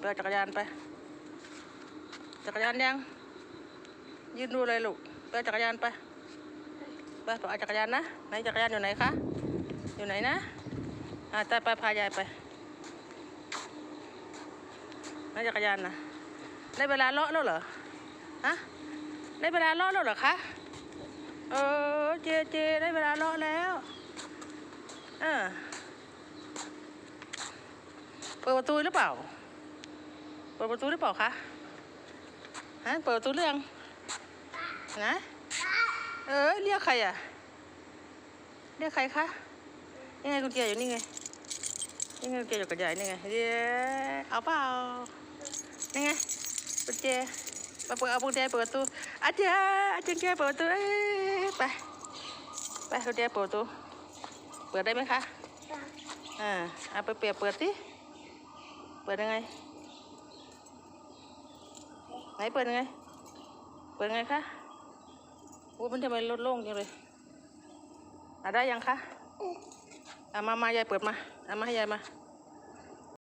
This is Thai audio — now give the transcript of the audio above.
ไปจักรยานไป จักรยานยัง ยืนดูเลยลูกไปจักรยานไป ไปไปเอจักรยานนะ ไหนจักรยานอยู่ไหนคะ อยู่ไหนนะ อ่าแต่ไปพายายไปไหนจักรยานนะได้เวลาเลาะแล้วเหรอ ฮะ ได้เวลาเลาะแล้วเหรอคะ เออ เจเจได้เวลาเลาะแล้ว เออเปิดประตูหรือเปล่า เปิดประตูหรือเปล่าคะฮะเปิดประตูเรื่องนะเออเรียกใครอะ เรียกใครคะนี่ไงกุญแจอยู่นี่ไงนี่ไงกุญแจอยู่กับยายนี่ไงเรียกเอาเปล่านี่ไงกุญแจมาเปิดเอากุญแจเปิดประตูอาจารย์อาจารย์แกเปิดประตูเอ้ยไปไปกุญแจเปิดประตูเปิดได้ไหมคะอ่าเอาไปเปียบเปิดสิเปิดยังไง ไหนเปิดยังไง เปิดยังไงคะโอ้มันทำไมลดโล่งจังเลยอะได้ยังคะอะมามายายเปิดมาเอามาให้ยายมา